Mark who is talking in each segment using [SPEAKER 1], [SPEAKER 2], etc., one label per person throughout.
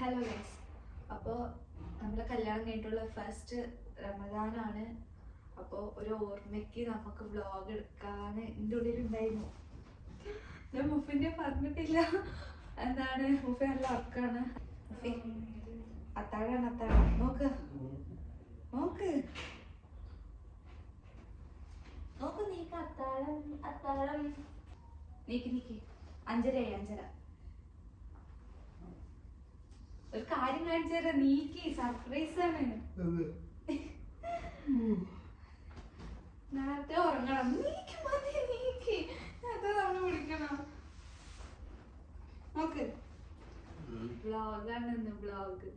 [SPEAKER 1] Hello guys അപ്പോൾ നമ്മളെ കല്യാണം കഴിഞ്ഞിട്ടുള്ള ഫസ്റ്റ് റമദാനാണ്. അപ്പോൾ ഒരു ഓർമ്മയ്ക്ക് നമുക്ക് വ്ളോഗ് എടുക്കാന്ന് എന്റെ ഉള്ളിലുണ്ടായിരുന്നു. ഞാൻ മുഫിന്റെ പറഞ്ഞിട്ടില്ല. എന്താണ്? മുഫി നല്ല ഉറക്കാണ്. അത്താഴാണ് അത്താഴ. നോക്ക്. നോക്ക്. നോക്ക് നീക്ക് അത്താഴം അത്താഴം. നീക്ക് നീക്ക്. അഞ്ചരയായി അഞ്ചര. ഒരു കാര്യം കാണിച്ചു തരാം. നീക്കി സർപ്രൈസ് ആണ്. നേരത്തെ ഉറങ്ങണം. നീക്കി മതി നീക്കി. നേരത്തെ നമ്മൾ വിളിക്കണം നോക്ക്. ബ്ലോഗാണ് ഇന്ന് ബ്ലോഗ്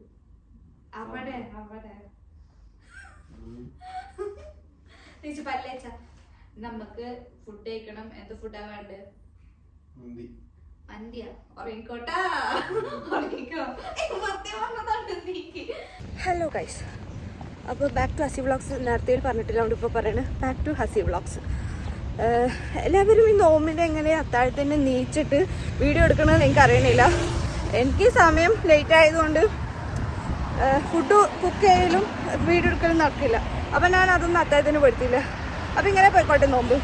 [SPEAKER 1] അവിടെ അവിടെ. പല്ലേച്ച. നമുക്ക് ഫുഡ് കഴിക്കണം. എന്ത് ഫുഡാ വേണ്ടത്?
[SPEAKER 2] ഹലോ ഗൈസ് അപ്പോൾ ബാക്ക് ടു ഹസി വ്ളോഗ്സ് നേരത്തെ പറഞ്ഞിട്ടില്ല അതുകൊണ്ട് ഇപ്പോൾ പറയണത് ബാക്ക് ടു ഹസി വ്ളോഗ്സ് എല്ലാവരും ഈ നോമ്പിന്റെ എങ്ങനെ അത്താഴത്തിന് നീച്ചിട്ട് വീഡിയോ എടുക്കണമെന്ന് എനിക്ക് അറിയണില്ല. എനിക്ക് സമയം ലേറ്റ് ആയതുകൊണ്ട് ഫുഡ് കുക്ക് ചെയ്യലും വീഡിയോ എടുക്കലും നടക്കില്ല. അപ്പം ഞാൻ അതൊന്നും അത്താഴത്തിന് പെടുത്തില്ല അപ്പം ഇങ്ങനെ പോയിക്കോട്ടെ നോമ്പ്.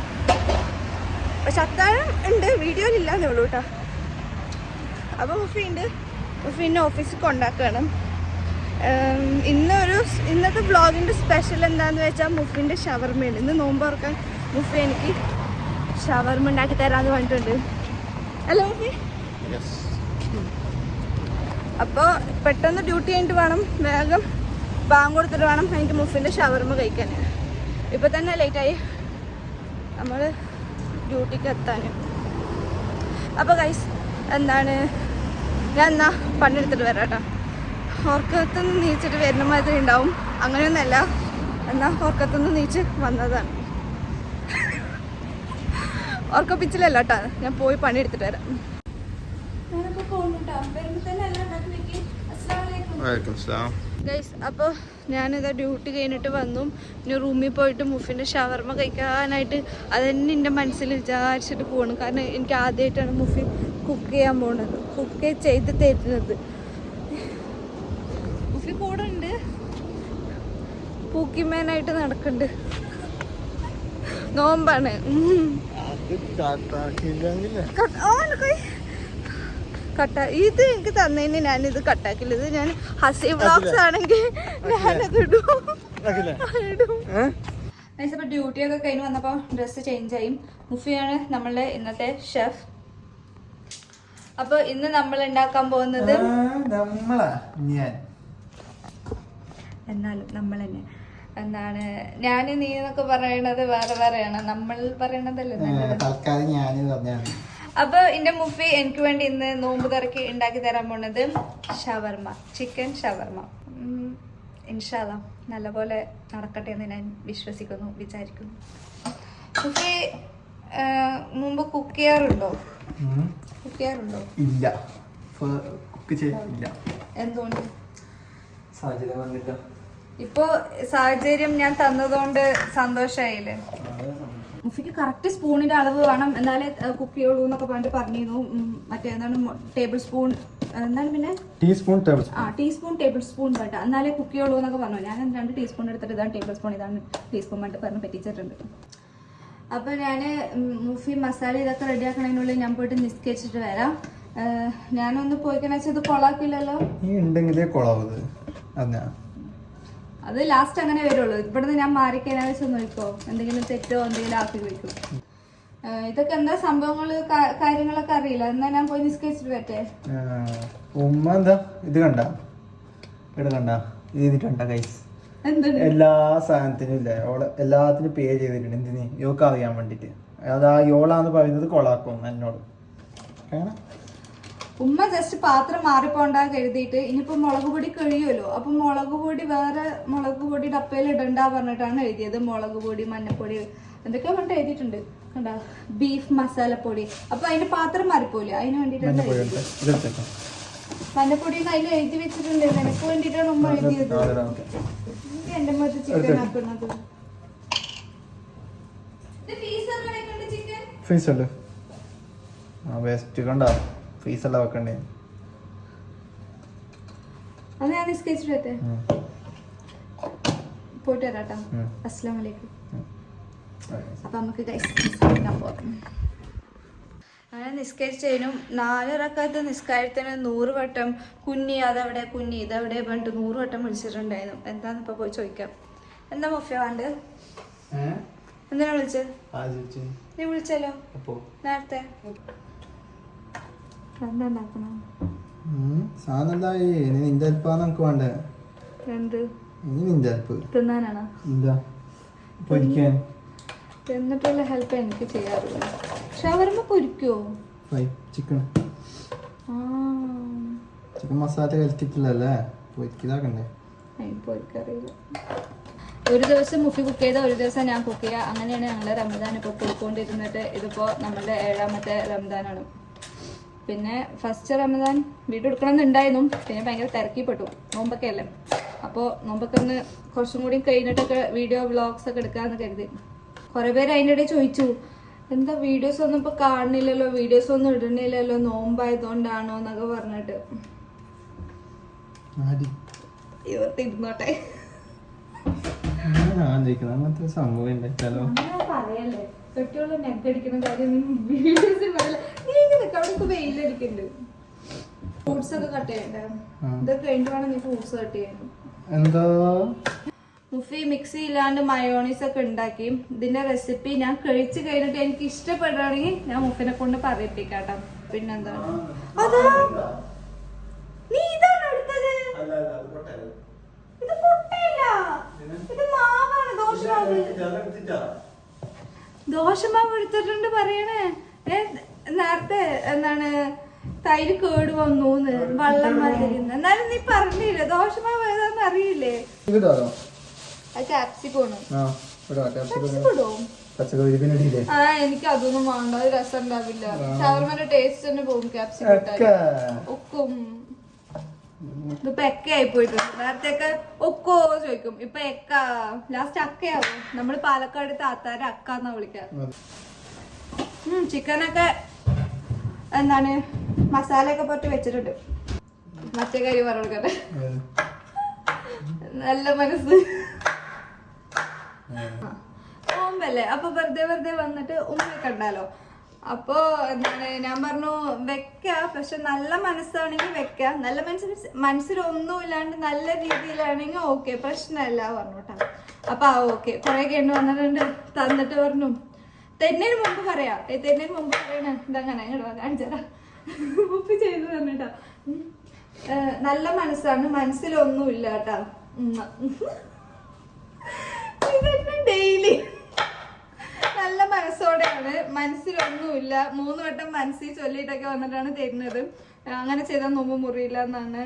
[SPEAKER 2] പക്ഷെ അത്താഴം ഉണ്ട് വീഡിയോയിലില്ല എന്നേ ഉള്ളൂ കേട്ടോ. അപ്പോൾ മുഫി ഉണ്ട് മുഫിനെ ഓഫീസിൽ കൊണ്ടാക്കണം. ഇന്നൊരു ഇന്നത്തെ വ്ളോഗിന്റെ സ്പെഷ്യൽ എന്താണെന്ന് വെച്ചാൽ മുഫിന്റെ ഷവർമയാണ് ഇന്ന് നോമ്പ് തുറക്കാൻ മുഫി എനിക്ക് ഷവർമ ഉണ്ടാക്കി തരാമെന്ന് പറഞ്ഞിട്ടുണ്ട്. അല്ലേ മുഫി? അപ്പോൾ പെട്ടെന്ന് ഡ്യൂട്ടി കഴിഞ്ഞിട്ട് വേണം വേഗം ബാങ്ക് കൊടുത്തിട്ട് വേണം എനിക്ക് മുഫിന്റെ ഷവർമ കഴിക്കാൻ. ഇപ്പം തന്നെ ലേറ്റായി നമ്മൾ ഡ്യൂട്ടിക്ക് എത്താൻ അപ്പോൾ കൈസ് എന്താണ് ഞാൻ എന്നാ പണിയെടുത്തിട്ട് വരാം കേട്ടോ ഓർക്കത്തുനിന്ന് നീച്ചിട്ട് വരുന്ന മാതിരി ഉണ്ടാവും. അങ്ങനെയൊന്നല്ല എന്നാൽ ഓർക്കത്തുനിന്ന് നീച്ച് വന്നതാണ്. ഓർക്കപ്പിച്ചിലല്ല കേട്ടോ ഞാൻ പോയി പണിയെടുത്തിട്ട് വരാം. ഞാനൊക്കെ പോകുന്നുണ്ടോ വരുമ്പോൾ തന്നെ എല്ലാം ഉണ്ടാക്കി വെക്കി. അസ്സാം
[SPEAKER 3] വലൈക്കും സ്ലാം
[SPEAKER 2] ഗൈസ് അപ്പോൾ ഞാനിതാ ഡ്യൂട്ടി കഴിഞ്ഞിട്ട് വന്നു. ഇനി റൂമിൽ പോയിട്ട് മുഫിന്റെ ഷവർമ കഴിക്കാനായിട്ട് അതന്നെ എന്റെ മനസ്സിൽ വിചാരിച്ചിട്ട് പോകണം കാരണം എനിക്ക് ആദ്യമായിട്ടാണ് മുഫി കുക്ക് ചെയ്യാൻ പോകുന്നത് കുക്ക് ചെയ്ത് തരുന്നത്. മുഫി കൂടെ ഉണ്ട്. പൂക്കിമേനായിട്ട് നടക്കുന്നുണ്ട് നോമ്പാണ്. ഉം. കട്ട്- ഇത് എനിക്ക് തന്നതിന് ഞാനിത് കട്ടാക്കില്ല ഇത് ഞാൻ ഹസി വ്ളോഗ്സ് ആണെങ്കിൽ ഞാനത് ഇടും. ഇടും. ഡ്യൂട്ടി ഒക്കെ കഴിഞ്ഞ് വന്നപ്പോൾ ഡ്രസ്സ് ചേഞ്ച് ആയി. മുഫിയാണ് നമ്മളുടെ ഇന്നത്തെ ഷെഫ് അപ്പോൾ ഇന്ന് നമ്മൾ ഉണ്ടാക്കാൻ പോകുന്നത്
[SPEAKER 3] ഞാൻ.
[SPEAKER 2] എന്നാലും നമ്മൾ തന്നെ. എന്താണ് ഞാൻ നീ എന്നൊക്കെ പറയണത് വേറെ വേറെയാണ്. നമ്മൾ പറയണതല്ലേ
[SPEAKER 3] തൽക്കാലം ഞാൻ പറഞ്ഞാണ്
[SPEAKER 2] അപ്പൊ എന്റെ മുഫി എനിക്ക് വേണ്ടി ഇന്ന് നോമ്പ് തിറക്കി ഉണ്ടാക്കി തരാൻ പോണത് ഷവർമ ചിക്കൻ ഷവർമ. ഇൻഷാല നല്ല പോലെ നടക്കട്ടെ എന്ന് ഞാൻ വിശ്വസിക്കുന്നു വിചാരിക്കുന്നു. മുഫി മുമ്പ് കുക്ക് ചെയ്യാറുണ്ടോ? കുക്ക് ചെയ്യാറുണ്ടോ?
[SPEAKER 3] ഇല്ല. കുക്ക് ചെയ്തില്ല
[SPEAKER 2] എന്തുകൊണ്ട്?
[SPEAKER 3] സാഹചര്യം വന്നില്ല.
[SPEAKER 2] ഇപ്പോ സാഹചര്യം ഞാൻ തന്നതുകൊണ്ട് സന്തോഷായില്ലേ? മുഫിക്ക് കറക്റ്റ് സ്പൂണിന്റെ അളവ് വേണം. എന്നാലേ കുക്ക് ചെയ്യുള്ളൂ എന്നൊക്കെ പറഞ്ഞിട്ട് പറഞ്ഞിരുന്നു. മറ്റേ എന്താണ് ടേബിൾ സ്പൂൺ എന്താണ് പിന്നെ?
[SPEAKER 3] ടീസ്പൂൺ ടേബിൾ
[SPEAKER 2] ആ ടീസ്പൂൺ ടേബിൾ സ്പൂൺ വേണ്ട. എന്നാലേ കുക്ക് ചെയ്യുള്ളൂ എന്നൊക്കെ പറഞ്ഞു. ഞാൻ രണ്ട് ടീസ്പൂൺ എടുത്തിട്ട് ഇതാണ് ടേബിൾ സ്പൂൺ ഇതാണ് ടീസ്പൂൺ വേണ്ടി പറഞ്ഞ് പറ്റിച്ചിട്ടുണ്ട്. അപ്പോൾ ഞാൻ മുഫി മസാല ഇതൊക്കെ റെഡിയാക്കണതിനുള്ളിൽ ഞാൻ പോയിട്ട് നിസ്കരിച്ചിട്ട് വരാം. ഞാനൊന്ന് പോയിക്കണ വെച്ചാൽ ഇത് കൊളാക്കില്ലല്ലോ?
[SPEAKER 3] ഈ ഉണ്ടെങ്കിലേ കൊളാവത് അതാ.
[SPEAKER 2] അത് ലാസ്റ്റ് അങ്ങനെ വരുള്ളൂ. ഇവിടുന്ന് ഞാൻ മാറിക്കഴിഞ്ഞാൽ വെച്ച് നോക്കോ എന്തെങ്കിലും തെറ്റോ എന്തെങ്കിലും ആക്കി വെക്കും. ഇതൊക്കെ എന്താ സംഭവങ്ങൾ കാര്യങ്ങളൊക്കെ അറിയില്ല. എന്നാ ഞാൻ പോയി നിസ്കരിച്ചിട്ട് വരട്ടെ?
[SPEAKER 3] ഉമ്മ എന്താ? ഇത് കണ്ട? ഇവിടെ കണ്ട? ഇത് കണ്ട കൈസ്
[SPEAKER 2] എന്താണ്
[SPEAKER 3] എല്ലാ സാധനത്തിനും ഇല്ല? ഓൾ എല്ലാത്തിനും പേ ചെയ്തിട്ടുണ്ട്. എന്തിനീ? യോക്ക് അറിയാൻ വേണ്ടിട്ട്. അതാ യോളാന്ന് പറയുന്നത് കൊളാക്കും എന്നോട്. കാരണം
[SPEAKER 2] ഉമ്മ ജസ്റ്റ് പാത്രം മാറിപ്പോണ്ട കരുതിയിട്ട് ഇനിയിപ്പോ മുളക് പൊടി കഴിയുമല്ലോ? അപ്പൊ മുളക് പൊടി വേറെ മുളക് പൊടി ഡപ്പയിൽ ഇടണ്ട പറഞ്ഞിട്ടാണ് എഴുതിയത്. മുളക് പൊടി മഞ്ഞപ്പൊടി എന്തൊക്കെ പറഞ്ഞിട്ട് എഴുതിയിട്ടുണ്ട്. കണ്ടാ? ബീഫ് മസാലപ്പൊടി അപ്പൊ അതിന്റെ പാത്രം മാറിപ്പോലെ അതിന് വേണ്ടിട്ട്
[SPEAKER 3] മഞ്ഞപ്പൊടി
[SPEAKER 2] അതിൽ എഴുതി വെച്ചിട്ടുണ്ട്. നിനക്ക് വേണ്ടിട്ടാണ് ഉമ്മ എഴുതിയത്. എന്റെ മറ്റു ചിക്കൻ ആക്കുന്നത്.
[SPEAKER 3] ആ വേസ്റ്റ് കണ്ട. ഫീസ് എല്ലാം വെക്കണ്ടേ?
[SPEAKER 2] അത് ഞാൻ നിസ്കരിച്ചിട്ട്
[SPEAKER 3] ഉം.
[SPEAKER 2] പോയിട്ട് വരാട്ടോ. അസ്സാം വലൈക്കും. അപ്പൊ നമുക്ക് നിസ്കരിക്കാൻ പോകാം അങ്ങനെ നിസ്കരിച്ചതിനും നാലിറക്കാത്ത നിസ്കാരത്തിന് നൂറ് വട്ടം കുഞ്ഞി അതവിടെ കുഞ്ഞി ഇതവിടെ പറഞ്ഞിട്ട് നൂറ് വട്ടം വിളിച്ചിട്ടുണ്ടായിരുന്നു. എന്താന്ന് ഇപ്പൊ പോയി ചോദിക്കാം. എന്താ മൊഫിയ വേണ്ട? എന്തിനാ വിളിച്ചത് നീ വിളിച്ചല്ലോ. നേരത്തെ. എന്താ ഉണ്ടാക്കണം
[SPEAKER 3] ഉം, സാധനം എന്തായി ഇനി നിന്റെ അൽപ്പാന്ന് നമുക്ക് വേണ്ടേ?
[SPEAKER 2] എന്ത്?
[SPEAKER 3] ഇനി നിന്റെ അൽപ്പ്.
[SPEAKER 2] തിന്നാനാണോ?
[SPEAKER 3] എന്താ? പൊരിക്കാൻ.
[SPEAKER 2] എന്നിട്ടുള്ള ഹെൽപ്പ് എനിക്ക് പൊരിക്കുവോ
[SPEAKER 3] ചിക്കൻ ചിക്കൻ മസാല കലത്തിട്ടില്ലല്ലേ
[SPEAKER 2] പൊരിക്കറിയില്ല. ഒരു ദിവസം മുഫി കുക്ക് ചെയ്ത ഒരു ദിവസം ഞാൻ കുക്ക് ചെയ്യുക. അങ്ങനെയാണ് ഞങ്ങൾ റമദാൻ ഇപ്പോൾ പോയിക്കൊണ്ടിരുന്നിട്ട് ഇതിപ്പോൾ നമ്മളുടെ ഏഴാമത്തെ റമദാനാണ് പിന്നെ ഫസ്റ്റ് റമദാൻ വീഡിയോ എടുക്കണമെന്നുണ്ടായിരുന്നു. പിന്നെ ഭയങ്കര തിരക്കിപ്പെട്ടു. നോമ്പൊക്കെ അല്ലേ? അപ്പോൾ നോമ്പൊക്കെ ഒന്ന് കുറച്ചും കൂടി കഴിഞ്ഞിട്ടൊക്കെ വീഡിയോ വ്ളോഗ്സ് ഒക്കെ എടുക്കാമെന്ന് കരുതി. കുറേ പേര് അതിന്റെ ഇടയിൽ ചോദിച്ചു എന്താ വീഡിയോസ് ഒന്നും ഇപ്പോൾ കാണുന്നില്ലല്ലോ? വീഡിയോസ് ഒന്നും ഇടുന്നില്ലല്ലോ? നോമ്പായതുകൊണ്ടാണോ? എന്നൊക്കെ പറഞ്ഞിട്ട്.
[SPEAKER 3] ഉണ്ടായിട്ടാലോ
[SPEAKER 2] അങ്ങനെ പറയല്ലേ? കെട്ടിയുള്ള നെക്ക് അടിക്കുന്ന കാര്യം നീ വീഡിയോസിൽ വരില്ല നീ ഇങ്ങനെ നിൽക്ക്, അവിടെ വെയിൽ വെയിലടിക്കുന്നുണ്ട് ഫ്രൂട്ട്സ് ഒക്കെ കട്ട് ചെയ്യണ്ടേ. ഇതൊക്കെ കഴിഞ്ഞിട്ട് വേണം നീ ഫ്രൂട്ട്സ് കട്ട് ചെയ്യാൻ.
[SPEAKER 3] എന്താ?
[SPEAKER 2] മുഫി മിക്സി ഇല്ലാണ്ട് മയോണീസ് ഒക്കെ ഉണ്ടാക്കി. ഇതിന്റെ റെസിപ്പി ഞാൻ കഴിച്ചു കഴിഞ്ഞിട്ട് എനിക്ക് ഇഷ്ടപ്പെടുകയാണെങ്കിൽ ഞാൻ മുഫിനെ കൊണ്ട് പറയിപ്പിക്കാട്ടോ. പിന്നെന്താണ് അതാ. നീ ഇതാണ് എടുത്തത്? ഇത് പൊട്ടയല്ല. ഇത് മാവാണ് ദോശമാവ് ദോശമാവ് എടുത്തിട്ടുണ്ട് പറയണേ. ഏ നേരത്തെ എന്താണ് തൈര് കേട് വന്നു വള്ളം വന്നിരുന്നു. എന്നാലും നീ പറഞ്ഞില്ലേ ദോശമാവ് ഏതാന്ന് അറിയില്ലേ? ക്യാപ്സിക്കോണ്
[SPEAKER 3] ആ
[SPEAKER 2] എനിക്ക് അതൊന്നും വേണ്ട അത് രസം ഉണ്ടാവില്ല. ഷവർമന്റെ ടേസ്റ്റ് തന്നെ പോകും ക്യാപ്സിക്കോ
[SPEAKER 3] ഒക്കെ.
[SPEAKER 2] ഒക്കും ഇതിപ്പോ എക്ക ആയി പോയിട്ടുണ്ട്. നേരത്തെയൊക്കെ ഒക്കോ ചോദിക്കും. ഇപ്പൊ എക്ക. ലാസ്റ്റ് അക്കയാവും. നമ്മൾ പാലക്കാട് താത്താരെ അക്ക എന്നാ വിളിക്കാറ് ഉം ചിക്കനൊക്കെ എന്താണ് മസാലയൊക്കെ പൊട്ടി വെച്ചിട്ടുണ്ട്. മറ്റേ കാര്യം പറഞ്ഞെടുക്കട്ടെ നല്ല മനസ്സ്. ഓമ്പല്ലേ അപ്പൊ വെറുതെ വെറുതെ വന്നിട്ട് ഉമ്മ ഉണ്ടല്ലോ അപ്പോ എന്താണ് ഞാൻ പറഞ്ഞു വെക്ക പക്ഷെ നല്ല മനസ്സാണെങ്കിൽ വെക്ക. നല്ല മനസ്സിൽ മനസ്സിലൊന്നും ഇല്ലാണ്ട് നല്ല രീതിയിലാണെങ്കിൽ ഓക്കെ പ്രശ്നമല്ല പറഞ്ഞു കേട്ടോ. അപ്പൊ ആ ഓക്കെ. കുറെ കഴിഞ്ഞ് വന്നിട്ടുണ്ട് തന്നിട്ട് പറഞ്ഞു. തെന്നിന് മുമ്പ് പറയാ. തെന്നിന് മുമ്പ് പറയണ. ഇതങ്ങനെ ഇങ്ങോട്ട് കാണിച്ചതാ ഉപ്പ് ചെയ്ത് തന്നിട്ടാ നല്ല മനസ്സാണ്. മനസ്സിലൊന്നും ഇല്ല കേട്ടാ ഡെയിലി. നല്ല മനസ്സോടെയാണ്. മനസ്സിലൊന്നുമില്ല. മൂന്ന് വട്ടം മനസ്സിൽ ചൊല്ലിയിട്ടൊക്കെ വന്നിട്ടാണ് തരുന്നത്. അങ്ങനെ ചെയ്താൽ നോമ്പ് മുറിയില്ല എന്നാണ്.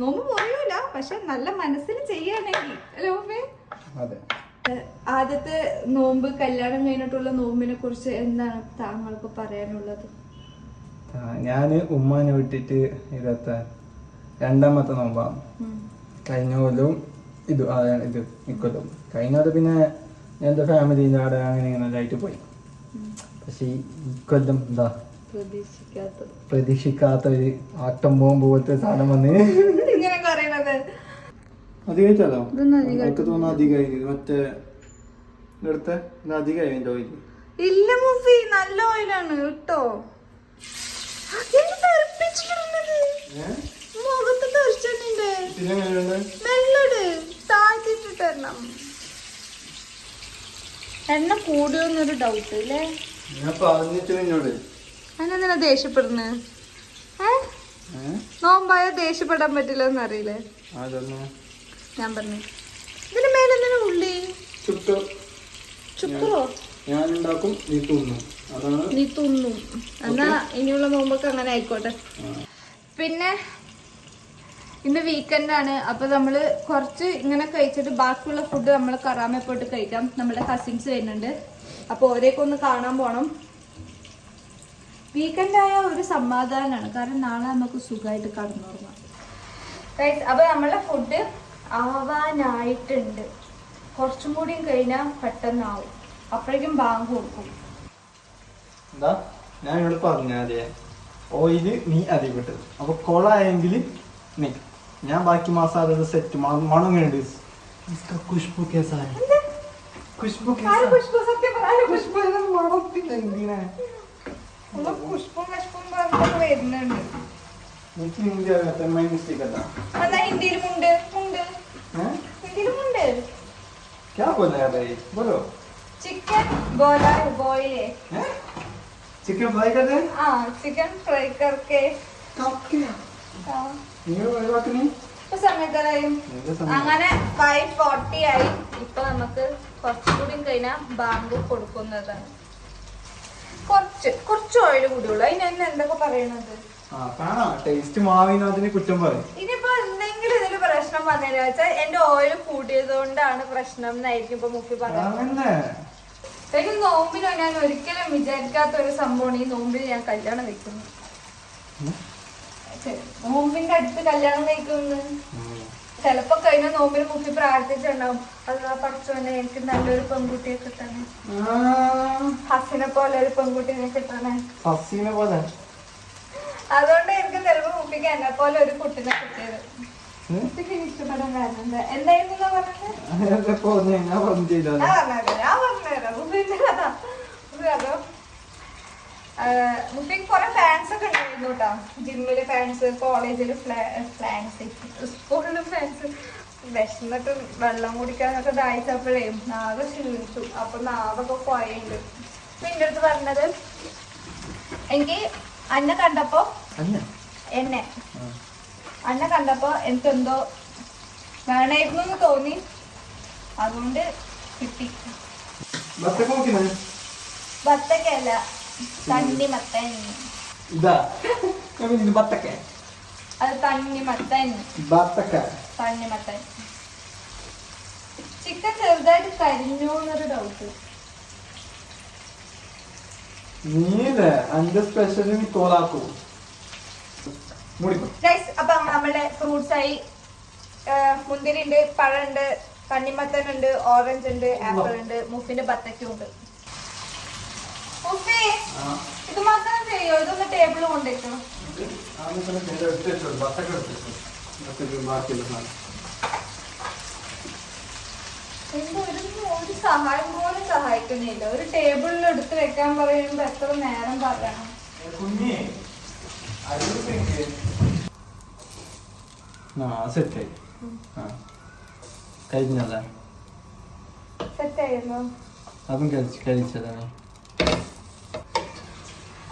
[SPEAKER 2] നോമ്പ് മുറിയൂല പക്ഷെ നല്ല മനസ്സിൽ ചെയ്യുകയാണെങ്കിൽ. ആദ്യത്തെ നോമ്പ് കല്യാണം കഴിഞ്ഞിട്ടുള്ള നോമ്പിനെ കുറിച്ച് എന്താണ് താങ്കൾക്ക് പറയാനുള്ളത്?
[SPEAKER 3] ഞാൻ ഉമ്മാനെ വിട്ടിട്ട് ഇരുപത്ത രണ്ടാമത്തെ നോമ്പാണ്. കഴിഞ്ഞ കൊല്ലവും ഇത് ഇത് ഇക്കൊല്ലം കഴിഞ്ഞ കൊല്ലം പിന്നെ എന്റെ ഫാമിലി അവിടെ അങ്ങനെ ഇങ്ങനെ ആയിട്ട് പോയി. പക്ഷെ ഈ ഇക്കൊല്ലം എന്താ? പ്രതീക്ഷിക്കാത്ത ഒരു ആട്ടം പോകും പോലത്തെ സാധനം വന്ന്.
[SPEAKER 2] ഇങ്ങനെ പറയണത്
[SPEAKER 3] അത് കഴിച്ചാലോ
[SPEAKER 2] ഇതൊന്നും അധികം
[SPEAKER 3] എനിക്ക് തോന്നുന്നു അധികമായി. മറ്റേ ഇവിടുത്തെ അധികമായി എന്റെ ഓയിൽ.
[SPEAKER 2] ഇല്ല മുഫി നല്ല ഓയിലാണ് കേട്ടോ. മുഖത്ത് തെറിച്ചിട്ടുണ്ട് താഴ്ത്തിട്ട് തരണം. എണ്ണ കൂടിയോന്നൊരു ഡൗട്ട് അല്ലേ അതിനെന്തിനാ ദേഷ്യപ്പെടുന്നു? ഏ? നോമ്പായ ദേഷ്യപ്പെടാൻ പറ്റില്ല എന്നറിയില്ലേ ഞാൻ പറഞ്ഞു. ഇതിന് മേലെന്തിനാ ഉള്ളി? ചുക്കറോ?
[SPEAKER 3] ഞാൻ ഉണ്ടാക്കും നീ തിന്നും.
[SPEAKER 2] നീ തിന്നും. എന്നാ ഇനിയുള്ള നോമ്പൊക്കെ അങ്ങനെ ആയിക്കോട്ടെ. പിന്നെ ഇന്ന് വീക്കെൻഡ് ആണ്. അപ്പൊ നമ്മൾ കുറച്ച് ഇങ്ങനെ കഴിച്ചിട്ട് ബാക്കിയുള്ള ഫുഡ് നമ്മൾ കറാമെ പോയിട്ട് കഴിക്കാം. നമ്മുടെ കസിൻസ് വരുന്നുണ്ട്. അപ്പൊ ഓരേക്ക് ഒന്ന് കാണാൻ പോണം. വീക്കെൻഡ് ആയ ഒരു സമാധാനമാണ് കാരണം നാളെ നമുക്ക് സുഖമായിട്ട് കടന്നുറങ്ങാം തുടങ്ങാം അപ്പൊ നമ്മളെ ഫുഡ് ആവാനായിട്ടുണ്ട്. കുറച്ചും കൂടിയും കഴിഞ്ഞാൽ പെട്ടെന്നാവും. അപ്പോഴേക്കും ബാങ്ക് കൊടുക്കും.
[SPEAKER 3] എന്താ ഞാൻ ഇവിടെ ഓയിൽ നീ അധികം ഇട്ടത്. അപ്പൊ കൊളായെങ്കിൽ നീ. ഞാൻ ബാക്കി മാസം അതായത് സെറ്റ് മണം വേണ്ടി खुशबू कैसा है खुशबू
[SPEAKER 2] ആര് പുഷ്പ സത്യം പറ, ആര് പുഷ്പ?
[SPEAKER 3] മണത്തിന് എന്തിനാ
[SPEAKER 2] ഉള്ള പുഷ്പം കഷ്പം പറഞ്ഞൊക്കെ വരുന്നുണ്ട്
[SPEAKER 3] എനിക്ക് ഹിന്ദി അറിയാത്ത മൈ മിസ്റ്റേക്ക് അല്ല
[SPEAKER 2] എന്നാ ഹിന്ദിയിലുമുണ്ട് ഉണ്ട്
[SPEAKER 3] हैं?
[SPEAKER 2] ഹിന്ദിയിലുമുണ്ട്
[SPEAKER 3] क्या बोल रहे हैं भाई बोलो
[SPEAKER 2] ചിക്കൻ ബോല ബോയിലേ
[SPEAKER 3] हैं? चिकन फ्राई कर रहे हैं
[SPEAKER 2] ആ ചിക്കൻ ഫ്രൈ കറക്കെ
[SPEAKER 3] कब के നിങ്ങൾ
[SPEAKER 2] അങ്ങനെ ഫൈവ് ഫോർട്ടി ആയി. ഇപ്പൊ നമുക്ക് കുറച്ചുകൂടി കഴിഞ്ഞാൽ ബാങ്ക് കൊടുക്കുന്നതാണ് കുറച്ച് കുറച്ച് ഓയിൽ കൂടിയുള്ളൂ അതിന് എന്നെ എന്തൊക്കെ പറയണത്?
[SPEAKER 3] ടേസ്റ്റ് കുറ്റം പറയും.
[SPEAKER 2] ഇനിയിപ്പോ എന്തെങ്കിലും ഇതിൽ പ്രശ്നം വന്നതിന് വെച്ചാൽ എന്റെ ഓയിൽ കൂട്ടിയത് കൊണ്ടാണ് പ്രശ്നം എന്നായിരിക്കും ഇപ്പൊ മുക്കി പറയുന്നത്. എനിക്ക് നോമ്പിനോ ഞാൻ ഒരിക്കലും വിചാരിക്കാത്ത ഒരു സംഭവമാണ് ഈ നോമ്പിൽ ഞാൻ കല്യാണം കഴിക്കുന്നത് ശരി, നോമ്പിന്റെ അടുത്ത് കല്യാണം കഴിക്കുന്നു ചിലപ്പോ കഴിഞ്ഞ നോമ്പിന് മുക്കി പ്രാർത്ഥിച്ചിട്ടുണ്ടാവും. അത് പഠിച്ചോനെ എനിക്ക് നല്ലൊരു പെൺകുട്ടിയെ കിട്ടണേ. ഹസിനെ പോലെ ഒരു പെൺകുട്ടിയെ കിട്ടണേ.
[SPEAKER 3] ഹസിനെ പോലെ?
[SPEAKER 2] അതുകൊണ്ട് എനിക്ക് ചിലപ്പോ മുമ്പിക്ക് എന്നെ പോലെ ഒരു കുട്ടിനെ കിട്ടിയത്. ഇഷ്ടപ്പെടാൻ കാരണം എന്താ എന്തായിരുന്നു പറഞ്ഞത്?
[SPEAKER 3] ഞാൻ പറഞ്ഞു ചെയ്തോ
[SPEAKER 2] ഞാൻ പറഞ്ഞുതരാം ഞാൻ പറഞ്ഞുതരാം മുഫിന്റെ കഥ മുഫി കഥ മുഫിക്ക് കുറെ ഫാൻസ് ഒക്കെ ഉണ്ടായിരുന്നു കേട്ടോ ജിമ്മിൽ ഫാൻസ് കോളേജിൽ ഫാൻസ് സ്കൂളിൽ ഫാൻസ് വിശന്നിട്ട് വെള്ളം കുടിക്കാനൊക്കെ ദാഹിച്ചപ്പോഴേ നാവ് ക്ഷീണിച്ചു. അപ്പൊ നാവൊക്കെ കുഴയുണ്ട്. പിന്നെ അടുത്ത് പറഞ്ഞത് എനിക്ക് അന്നെ കണ്ടപ്പോ എന്നെ. അന്നെ കണ്ടപ്പോ എനിക്കെന്തോ വേണമായിരുന്നു എന്ന് തോന്നി. അതുകൊണ്ട് കിട്ടി. ബത്തക്കല്ല തണ്ണിമത്തൻ
[SPEAKER 3] ഇതാ. ബത്തക്ക.
[SPEAKER 2] അത് തണ്ണിമത്തൻ
[SPEAKER 3] ബത്തക്ക.
[SPEAKER 2] തണ്ണിമത്തൻ ചിക്കൻ ചെറുതായിട്ട് കരിഞ്ഞു എന്നൊരു ഡൗട്ട്
[SPEAKER 3] നീല്ലേ അന്റെ സ്പെഷ്യലി കോലാക്കൂ
[SPEAKER 2] ഗൈസ് അപ്പൊ നമ്മളുടെ ഫ്രൂട്ട്സ് ആയി മുന്തിരി ഉണ്ട് പഴമുണ്ട് തണ്ണിമത്തൻ ഉണ്ട് ഓറഞ്ച് ഉണ്ട് ആപ്പിൾ ഉണ്ട് മുഫിന്റെ ബത്തക്കും ഉണ്ട്. മുഫി ഇത് മാത്രം ചെയ്യോ? ഇതൊന്ന് ടേബിൾ എന്തോ ഒരു ഒരു സഹായം പോലും സഹായിക്കുന്നില്ല. ഒരു ടേബിളിൽ എടുത്ത് വെക്കാൻ പറയുമ്പോ എത്ര നേരം പറയണം?
[SPEAKER 3] കുഞ്ഞേ സെറ്റായി ആ കഴിഞ്ഞതാ.
[SPEAKER 2] സെറ്റ് ആയിരുന്നു?
[SPEAKER 3] അതും കഴിച്ച് കഴിച്ചതാണ്.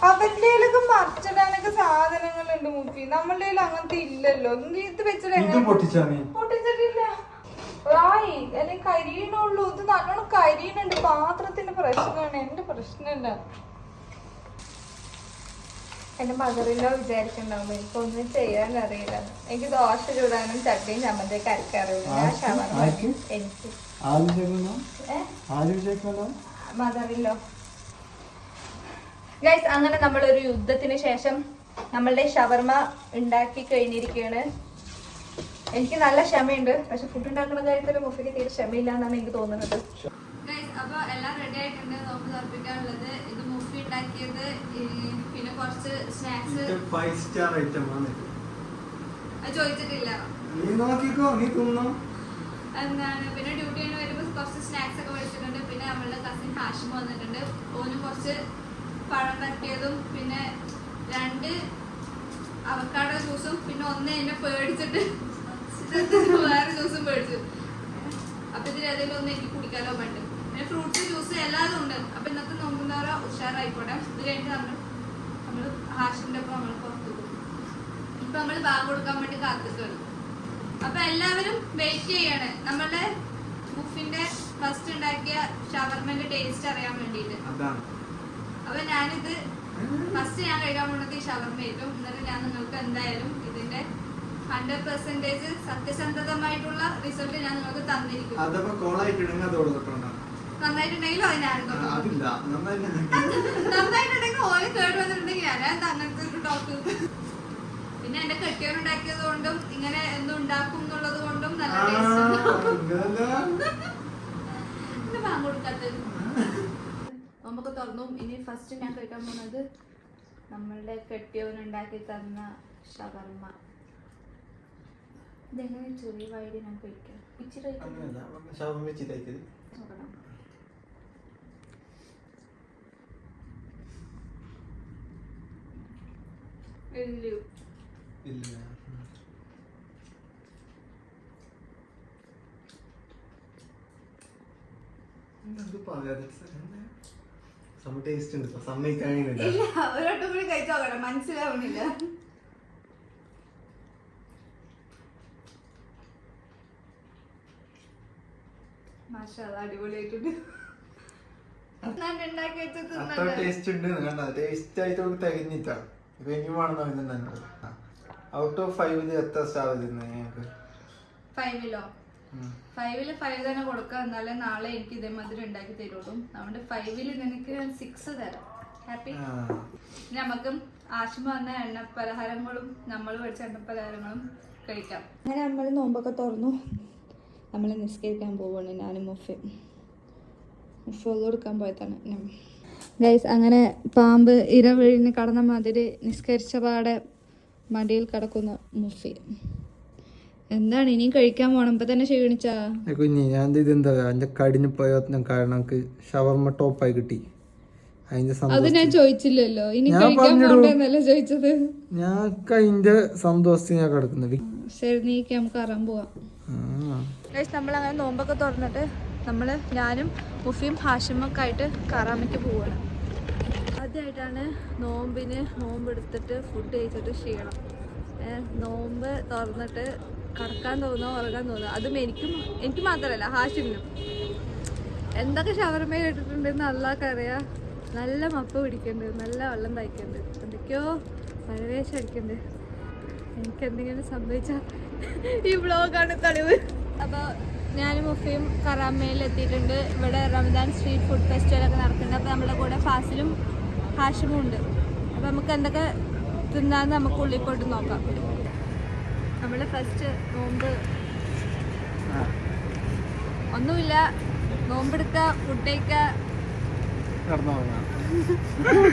[SPEAKER 2] അവന്റെ മറിച്ചിടാനൊക്കെ സാധനങ്ങളുണ്ട് മുപ്പി. നമ്മളുടെ അങ്ങനത്തെ ഇല്ലല്ലോ. ഇത് വെച്ചിട്ട് പൊട്ടിച്ചിട്ടില്ല. ആയി കരിയണുള്ളൂ. ഇത് നല്ലോണം കരിയണുണ്ട്. പാത്രത്തിന്റെ പ്രശ്നമാണ് എന്റെ പ്രശ്നമല്ല. എന്റെ മദറിലോ വിചാരിക്കണ്ടാവും എനിക്കൊന്നും ചെയ്യാൻ അറിയില്ല എനിക്ക് ദോശ ചൂടാനും ചട്ടിയും ചമ്മന്തിയൊക്കെ ഞാൻ
[SPEAKER 3] ആർക്ക്?
[SPEAKER 2] ഷവർമ്മ? എനിക്ക്. മദറിലോ? ഗൈസ് അങ്ങനെ നമ്മളൊരു യുദ്ധത്തിന് ശേഷം നമ്മളുടെ ഷവർമ ഉണ്ടാക്കി കഴിഞ്ഞിരിക്കുകയാണ്. എനിക്ക് നല്ല ക്ഷമയുണ്ട്. പക്ഷെ ഫുഡ് ഉണ്ടാക്കുന്ന കാര്യത്തിൽ മുഫിക്ക് തീരെ ക്ഷമയില്ല എന്നാണ് എനിക്ക് തോന്നുന്നത്.
[SPEAKER 4] അപ്പൊ എല്ലാം റെഡി ആയിട്ടുണ്ട്. നമുക്ക് തർപ്പിക്കാനുള്ളത് ഇത് മുഫി ഉണ്ടാക്കിയത്. പിന്നെ കുറച്ച് സ്നാക്സ്
[SPEAKER 3] ഫൈവ് സ്റ്റാർ ഐറ്റം ആണ്
[SPEAKER 4] അത് ചോദിച്ചിട്ടില്ല.
[SPEAKER 3] നീ നോക്കിക്കോ നീ തിന്നോ.
[SPEAKER 4] എന്താണ്? പിന്നെ ഡ്യൂട്ടി കഴിഞ്ഞ് വരുമ്പോൾ കുറച്ച് സ്നാക്സ് ഒക്കെ വെച്ചിട്ടുണ്ട് പിന്നെ നമ്മളുടെ കസിൻ ഹാഷിം വന്നിട്ടുണ്ട്. ഓനും കുറച്ച് പഴം പറ്റിയതും പിന്നെ രണ്ട് അവക്കാടോ ജ്യൂസും പിന്നെ ഒന്ന് എന്നെ പേടിച്ചിട്ട് വേറെ ജ്യൂസും പേടിച്ചു. അപ്പൊ ഇതിൽ ഏതെങ്കിലും ഒന്ന് എനിക്ക് കുടിക്കാലോ പണ്ട് പിന്നെ ഫ്രൂട്ട്സ് ജ്യൂസ് എല്ലാതും ഉണ്ട്. അപ്പൊ ഇന്നത്തെ നോക്കുന്നവരോ ഉഷാറായിക്കോട്ടെ. ഇത് കഴിഞ്ഞിട്ട് നമ്മൾ നമ്മൾ ഹാഷിന്റെ ഒപ്പം നമ്മൾ പുറത്തു പോകും. ഇപ്പൊ നമ്മൾ ബാഗ് കൊടുക്കാൻ വേണ്ടി കാത്തിട്ടുണ്ട് അപ്പൊ എല്ലാവരും വെയിറ്റ് ചെയ്യാണ്. നമ്മളുടെ ബുഫിന്റെ ഫസ്റ്റ് ഉണ്ടാക്കിയ ഷവർമന്റെ ടേസ്റ്റ് അറിയാൻ വേണ്ടിയിട്ട്. അപ്പൊ ഞാനിത് ഫസ്റ്റ് ഞാൻ കഴിക്കാൻ പോകുന്നത് ഈ ഷവർമ്മ ആയിട്ടും എന്നിട്ട് ഞാൻ നിങ്ങൾക്ക് എന്തായാലും ഇതിന്റെ ഹൺഡ്രഡ് പെർസെന്റേജ് സത്യസന്ധതമായിട്ടുള്ള റിസൾട്ട് ഞാൻ നിങ്ങൾക്ക് തന്നിരിക്കും. നന്നായിട്ടുണ്ടെങ്കിലും ഞാൻ എടുത്തോളാം.
[SPEAKER 3] അതില്ല. നന്നായിട്ട്
[SPEAKER 4] നന്നായിട്ടുണ്ടെങ്കിൽ ഓയിൽ കേട് വന്നിട്ടുണ്ടെങ്കിൽ ഞാൻ എന്താ അങ്ങനത്തെ ഒരു ടോക്ക് പിന്നെ എന്റെ കെട്ടിയവരുണ്ടാക്കിയത് കൊണ്ടും ഇങ്ങനെ എന്തും ഉണ്ടാക്കും എന്നുള്ളത് കൊണ്ടും നല്ല ടേസ്റ്റ് ബാങ്ക് കൊടുക്കാത്തത്. നമുക്ക് തുറന്നു ഇനി ഫസ്റ്റ് ഞാൻ കഴിക്കാൻ പോകുന്നത് നമ്മളുടെ കെട്ടിയവൻ ഉണ്ടാക്കി തന്ന ഷവർമ്മ.
[SPEAKER 2] ഇതെങ്ങനെ ചെറിയ വൈദ്യ ഞാൻ കഴിക്കാം? ഇച്ചിരി
[SPEAKER 3] ഇല്ല ശവം വെച്ചിട്ടേക്കത്
[SPEAKER 2] നോക്കണം എല്ലു
[SPEAKER 3] ഇല്ല. സമ ടേസ്റ്റ് ഉണ്ട് സമ്മതിക്കാനില്ല.
[SPEAKER 5] ഇല്ല ഒരൊട്ടും കൂടി കഴിച്ചു നോക്കണം മനസ്സിലാവണില്ല മാഷാ അടിപൊളിയായിട്ടുണ്ട്. ഞാൻ ഉണ്ടാക്കി വെച്ചത്
[SPEAKER 3] അത്ര ടേസ്റ്റ് ഉണ്ട് കണ്ട ടേസ്റ്റ് ആയിട്ട് നമുക്ക് തികഞ്ഞിട്ടാ. ഇപ്പൊ എനിക്ക് ഔട്ട് ഓഫ് ഫൈവിൽ എത്ര സ്റ്റാർ
[SPEAKER 2] ഫൈവിലോ ഫൈവിൽ ഫൈവ് തന്നെ കൊടുക്കുക. എന്നാലേ നാളെ എനിക്ക് ഇതേമാതിരി ഉണ്ടാക്കി തരുള്ളൂ. അതുകൊണ്ട് ഫൈവിൽ നിനക്ക് സിക്സ് തരാം. ഹാപ്പി നമുക്കും ആശുമ വന്ന എണ്ണ പലഹാരങ്ങളും നമ്മൾ വെച്ച എണ്ണ പലഹാരങ്ങളും കഴിക്കാം. അങ്ങനെ നമ്മൾ നോമ്പൊക്കെ തുറന്നു. നമ്മൾ നിസ്കരിക്കാൻ പോവാണ്. ഞാനും മുഫയും മുഫ കൊടുക്കാൻ പോയതാണ്. ഗൈസ് അങ്ങനെ പാമ്പ് ഇര വീഴിന് കടന്ന മാതിരി നിസ്കരിച്ച പാടെ മടിയിൽ കിടക്കുന്ന മുഫി എന്താണ്? ഇനിയും കഴിക്കാൻ പോണം. ഇപ്പൊ തന്നെ ക്ഷീണിച്ചാ?
[SPEAKER 3] കുഞ്ഞി ഞാൻ ഇത് എന്താ എന്റെ കടിഞ്ഞു പ്രയത്നം കാരണം എനിക്ക് ഷവർമ ടോപ്പായി കിട്ടി. അതിന്റെ
[SPEAKER 2] അത് ഞാൻ ചോദിച്ചില്ലല്ലോ. ഇനി കഴിക്കാൻ. പോണ്ടെന്നല്ലേ ചോദിച്ചത്?
[SPEAKER 3] ഞാൻ അതിന്റെ സന്തോഷത്തിൽ ഞാൻ കിടക്കുന്നത്
[SPEAKER 2] ശരി നീക്ക് നമുക്ക് അറിയാൻ പോവാം. നമ്മൾ അങ്ങനെ നോമ്പൊക്കെ തുറന്നിട്ട് നമ്മൾ ഞാനും മുഫിയും ഹാഷിമൊക്കെ ആയിട്ട് കറാമയ്ക്ക് പോവാണ്. ആദ്യമായിട്ടാണ് നോമ്പിന് നോമ്പ് എടുത്തിട്ട് ഫുഡ് കഴിച്ചിട്ട് ക്ഷീണം. നോമ്പ് തുറന്നിട്ട് കടക്കാൻ തോന്നുക ഉറങ്ങാൻ തോന്നുക അതും എനിക്കും എനിക്ക് മാത്രമല്ല ഹാഷിമിനും. എന്തൊക്കെ ഷവർമ കേട്ടിട്ടുണ്ടെന്ന് അള്ളാഹ്ക്കറിയാം നല്ല മപ്പ് പിടിക്കണ്ട് നല്ല വെള്ളം തയ്ക്കണ്ട്. എന്തൊക്കെയോ പരവേശം അടിക്കണ്ട്. എനിക്ക് എന്തെങ്കിലും സംഭവിച്ചാൽ ഈ ബ്ലോഗാണ് തെളിവ്. അപ്പോൾ ഞാനും മുഫയും കറാമയിൽ എത്തിയിട്ടുണ്ട് ഇവിടെ റമദാൻ സ്ട്രീറ്റ് ഫുഡ് ഫെസ്റ്റിവലൊക്കെ നടക്കുന്നുണ്ട്. അപ്പോൾ നമ്മുടെ കൂടെ ഫാസിലും ഹാഷിമും ഉണ്ട്. അപ്പോൾ നമുക്ക് എന്തൊക്കെ തിന്നാന്ന് നമുക്ക് ഉള്ളിൽ പോയിട്ട് നോക്കാം. നമ്മൾ ഫസ്റ്റ് നോമ്പ്. ഒന്നുമില്ല. നോമ്പെടുക്ക ഫുഡ് കഴിക്കുക
[SPEAKER 3] കിടന്നു പോകാം.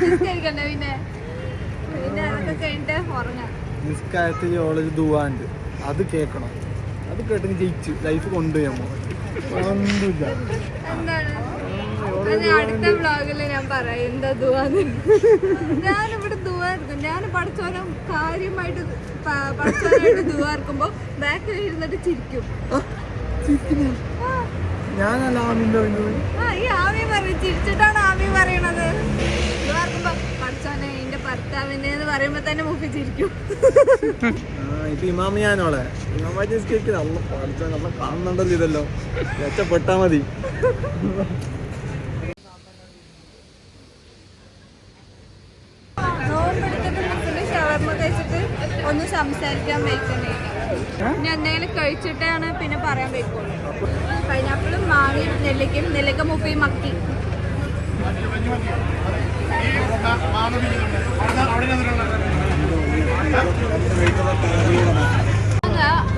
[SPEAKER 2] നിസ്കരിക്കണ്ടേ പിന്നെ? പിന്നെ അതൊക്കെ കഴിഞ്ഞിട്ട് ഉറങ്ങാം.
[SPEAKER 3] നിസ്കാരത്തിൽ ഓളൊരു ദുവാണ്ട്. അത് കേക്കണം അത് കേട്ടെങ്കിൽ ജയിച്ചു. ലൈഫ് കൊണ്ടുപോയി ഒന്നുമില്ല.
[SPEAKER 2] എന്താണ്? അടുത്ത ഞാൻ പറയാം. എന്താ ദുവാന്ന്? ഞാനിവിടെ പഠിച്ചോനം കാര്യമായിട്ട് പഠിച്ചവനായിട്ട് പഠിച്ചോനായിട്ട് ദുവാ ബാക്കിൽ ഇരുന്നിട്ട് ചിരിക്കും.
[SPEAKER 3] ഞാനല്ല ആമിന്റെ പറയുന്നത്.
[SPEAKER 2] ആ ഈ ആമി പറയും ചിരിച്ചിട്ടാണ് ആമി പറയണത്. ദുവാ എടുക്കുമ്പോ എന്റെ ഭർത്താവിനെ എന്ന് പറയുമ്പോ തന്നെ മുപ്പി ചിരിക്കും.
[SPEAKER 3] ഇപ്പൊ ഇമാമ ഞാനോളെ. ഇമാമ നിസ്കരിക്കുന്നത് അല്ല പഠിച്ചോ നമ്മളെ കാണുന്നുണ്ടല്ലോ ഇതല്ലോ. രക്ഷപ്പെട്ടാ മതി.
[SPEAKER 2] പറയാൻ വയ്ക്കുള്ളൂ പൈനാപ്പിളും മാങ്ങയും നെല്ലിക്കും നെല്ലിക്ക മുപ്പയും മക്കി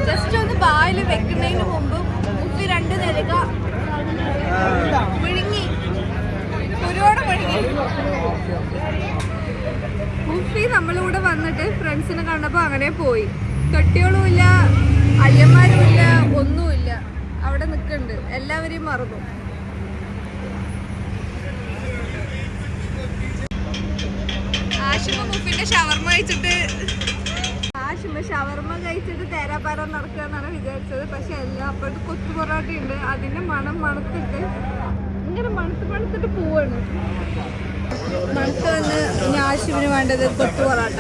[SPEAKER 2] ജസ്റ്റ് ഒന്ന് വായിൽ വെക്കുന്നതിന് മുമ്പ് മുപ്പി രണ്ട് നെല്ലിക്ക വിഴുങ്ങി ഒരുപാട് വിഴുങ്ങി ഉപ്പി നമ്മളിവിടെ വന്നിട്ട് ഫ്രണ്ട്സിനെ കണ്ടപ്പോൾ അങ്ങനെ പോയി. കെട്ടിയോളുമില്ല അയ്യന്മാരുമില്ല ഒന്നുമില്ല. അവിടെ നിൽക്കുന്നുണ്ട്. എല്ലാവരെയും മറന്നു. ആഷിമ ഷവർമ കഴിച്ചിട്ട് ആഷിമ ഷവർമ കഴിച്ചിട്ട് തേരാപ്പാര നടക്കുക എന്നാണ് വിചാരിച്ചത്. പക്ഷെ എല്ലാം അപ്പോഴത്തെ കൊത്തു പൊറോട്ട ഉണ്ട് അതിന്റെ മണം മണത്തിട്ട് ഇങ്ങനെ മണത്ത് മണത്തിട്ട് പോവാണ്. മണത്ത് വന്ന് ഇനി ആഷിമിന് വേണ്ടത് കൊത്തു പൊറോട്ട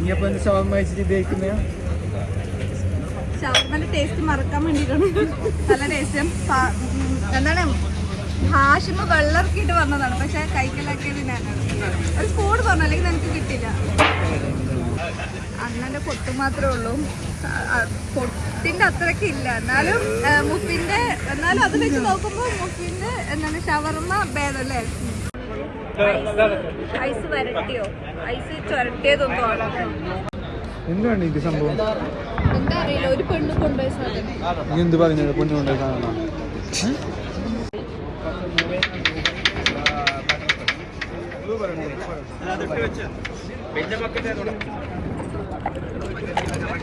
[SPEAKER 3] നീ അപ്പൊ എന്ത് ഷവർമ്മ കഴിച്ചിട്ട് ഇതേക്കുന്നേ
[SPEAKER 2] ഷവർമന്റെ ടേസ്റ്റ് മറക്കാൻ വേണ്ടിയിട്ടാണ് നല്ല ടേസ്റ്റ് എന്താണ് ഹാഷിമ വെള്ളർക്കിയിട്ട് വന്നതാണ്. പക്ഷെ കൈക്കലാക്കിയത് ഒരു സ്പൂൺ പറഞ്ഞു അല്ലെങ്കിൽ നിനക്ക് കിട്ടില്ല. അണ്ണന്റെ പൊട്ട് മാത്രമേ ഉള്ളൂ. പൊട്ടിന്റെ അത്രയ്ക്ക് ഇല്ല. എന്നാലും മുപ്പിന്റെ മുഫിന്റെ എന്നാലും അത് വെച്ച് നോക്കുമ്പോ മുഫിന്റെ എന്താണ് ഷവർമ്മ ഭേദല്ലേ ഐസ് വരട്ടിയോ? ഐസ് ചുരട്ടിയതൊന്നും
[SPEAKER 3] എന്താണ് ഇത് സംഭവം?
[SPEAKER 2] എന്താ അറിയില്ല. ഒരു പെണ്ണ് കൊണ്ടുപോയ സാധനം.
[SPEAKER 3] നീ എന്ത് പറഞ്ഞത് പൊന്നുകൊണ്ട് സാധനം
[SPEAKER 2] Guys,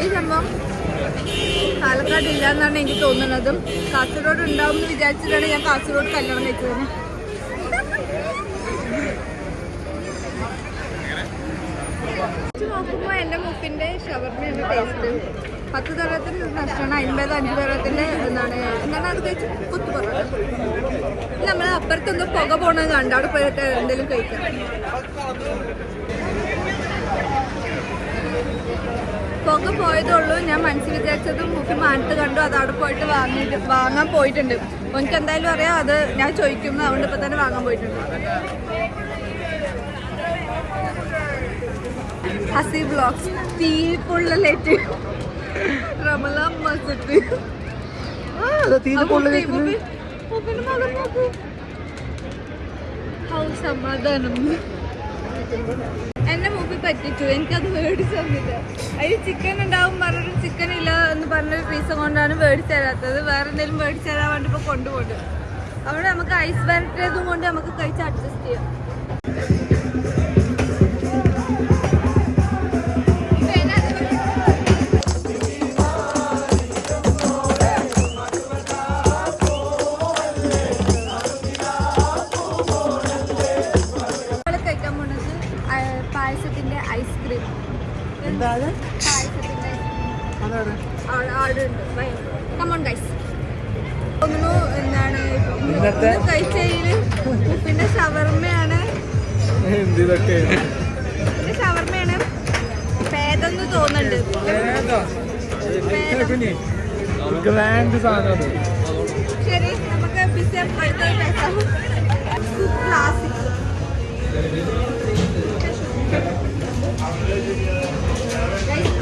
[SPEAKER 2] ഈ സംഭവം പാലക്കാട് ഇല്ല എന്നാണ് എനിക്ക് തോന്നുന്നതും. കാസർഗോഡ് ഉണ്ടാവും എന്ന് വിചാരിച്ചിട്ടാണ് ഞാൻ കാസർഗോഡ് കല്യാണം കഴിച്ചത്. നോക്കുമ്പോ എന്റെ മുപ്പിന്റെ ഷവർമ്മയാണ് ടേസ്റ്റ് പത്ത് തരത്തിന് നഷ്ടമാണ് അൻപത് അഞ്ച് തരത്തിന്റെ എന്താണ് എന്താണ് അത് കഴിച്ച് കുത്തു പൊറോട്ട നമ്മൾ അപ്പുറത്തൊന്ന് പുക പോണത് കണ്ട് അവിടെ പോയിട്ട് എന്തെങ്കിലും കഴിക്കാം. പുക പോയതുള്ളൂ ഞാൻ മനസ്സിൽ വിചാരിച്ചത് മുഖ്യ മാനത്ത് കണ്ടു അത് അവിടെ പോയിട്ട് വാങ്ങിയിട്ട് വാങ്ങാൻ പോയിട്ടുണ്ട്. എനിക്ക് എന്തായാലും അറിയാം അത് ഞാൻ ചോദിക്കും അതുകൊണ്ട് ഇപ്പം തന്നെ വാങ്ങാൻ പോയിട്ടുണ്ട്. ഹസി ബ്ലോഗ്സ് തീപ്പൊള്ളലേറ്റ് റമല മസത്ത് സമാധാനം. എന്നെ മൂപ്പി പറ്റിച്ചു. എനിക്കത് മേടിച്ചു തന്നില്ല. അതിൽ ചിക്കൻ ഉണ്ടാവും പറഞ്ഞൊരു ചിക്കൻ ഇല്ല എന്ന് പറഞ്ഞൊരു റീസൺ കൊണ്ടാണ് മേടിച്ചു തരാത്തത്. വേറെ എന്തെങ്കിലും മേടിച്ചു തരാൻ വേണ്ടി ഇപ്പോൾ കൊണ്ടുപോകുന്നത് അവിടെ നമുക്ക് ഐസ് വരട്ടിയതും കൊണ്ട് നമുക്ക് കഴിച്ച് അഡ്ജസ്റ്റ് ചെയ്യാം.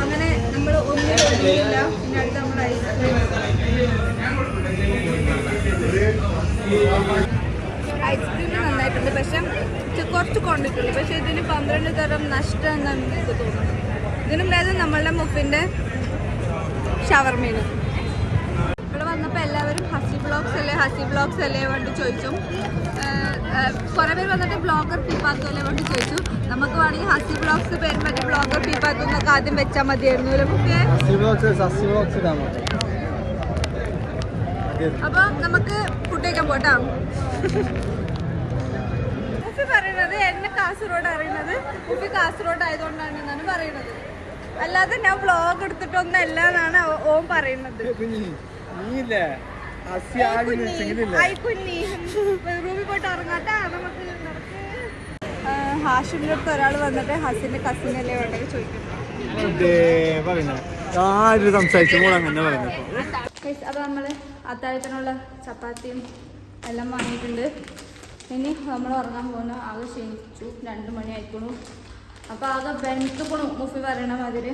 [SPEAKER 2] അങ്ങനെ നമ്മൾ ഒന്നും പിന്നെ അടുത്ത് നമ്മൾ ഐസ്ക്രീം നന്നായിട്ടുണ്ട് പക്ഷെ കുറച്ച് കൊണ്ടിട്ടുണ്ട് പക്ഷെ ഇതിന് പന്ത്രണ്ട് തരം നഷ്ടം എന്നാണ് എനിക്ക് തോന്നുന്നത് ഇതിനും ഭേദം നമ്മളുടെ മുഫിന്റെ ഷവർമീനും ഇവിടെ എല്ലാവരും ഹസി ബ്ലോഗ്സ് അല്ലേ ഹസി ബ്ലോഗ്സ് അല്ലേ വേണ്ടി ചോദിച്ചു. കുറേ പേര് വന്നിട്ട് ബ്ലോഗർ പീപ്പാത്തു അല്ലേ വേണ്ടി ചോദിച്ചു. നമുക്ക് വേണമെങ്കിൽ ഹസി ബ്ലോഗ്സ് പേര് മറ്റേ ബ്ലോഗർ പീപ്പാത്തു എന്നൊക്കെ ആദ്യം വെച്ചാൽ മതിയായിരുന്നു അല്ലേ മുഖ്യ
[SPEAKER 3] സസി ബ്ലോക്സ് സസി ബ്ലോക്സ്
[SPEAKER 2] അപ്പൊ നമുക്ക് ഫുഡ് കഴിക്കാൻ പോട്ടാ. ഉപ്പി പറയുന്നത് എന്നെ കാസർഗോഡ് അറിയുന്നത്. ഉപ്പി കാസർഗോഡ് ആയതുകൊണ്ടാണ് എന്നാണ് പറയുന്നത്. അല്ലാതെ ഞാൻ വ്ളോഗ് എടുത്തിട്ടൊന്നല്ല എന്നാണ് ഓം ഓൻ പറയുന്നത്.
[SPEAKER 3] നീയില്ലേ ഹസി
[SPEAKER 2] ഏയ്
[SPEAKER 3] ആകെ
[SPEAKER 2] കുഞ്ഞി, ഐ കുഞ്ഞി. റൂമിൽ പോയിട്ട് ഇറങ്ങാട്ടാ നമുക്ക് നടക്ക്. ആ, ഹാഷിമിന്റെ അടുത്ത് ഒരാൾ വന്നിട്ട് ഹസിന്റെ കസിനല്ലേ വേണ്ടത് ചോദിക്കും
[SPEAKER 3] പറയുന്നത് ആരും സംസാരിച്ചു? മോൾ അങ്ങനെ പറയുന്നത്
[SPEAKER 2] Guys, അപ്പൊ നമ്മൾ അത്താഴത്തിനുള്ള ചപ്പാത്തിയും എല്ലാം വാങ്ങിയിട്ടുണ്ട്. ഇനി നമ്മൾ ഉറങ്ങാൻ പോകുന്ന. ആകെ ക്ഷണിച്ചു. രണ്ടു മണി ആയിക്കണു അപ്പൊ ആകെ ബെൻത്തുക്കണു മുഫി പറയണ മാതിരി.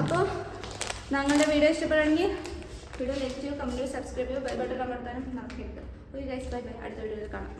[SPEAKER 2] അപ്പൊ ഞങ്ങളുടെ വീഡിയോ ഇഷ്ടപ്പെടുകയാണെങ്കിൽ വീഡിയോ ലൈക്ക് ചെയ്യുക കമന്റ് സബ്സ്ക്രൈബ് ചെയ്യുക ബൈ ബട്ടൺ അമർത്താനും നടക്കരുത് ഒരു ഗൈസ് ബൈ ബൈ അടുത്ത വീഡിയോയിൽ കാണാം.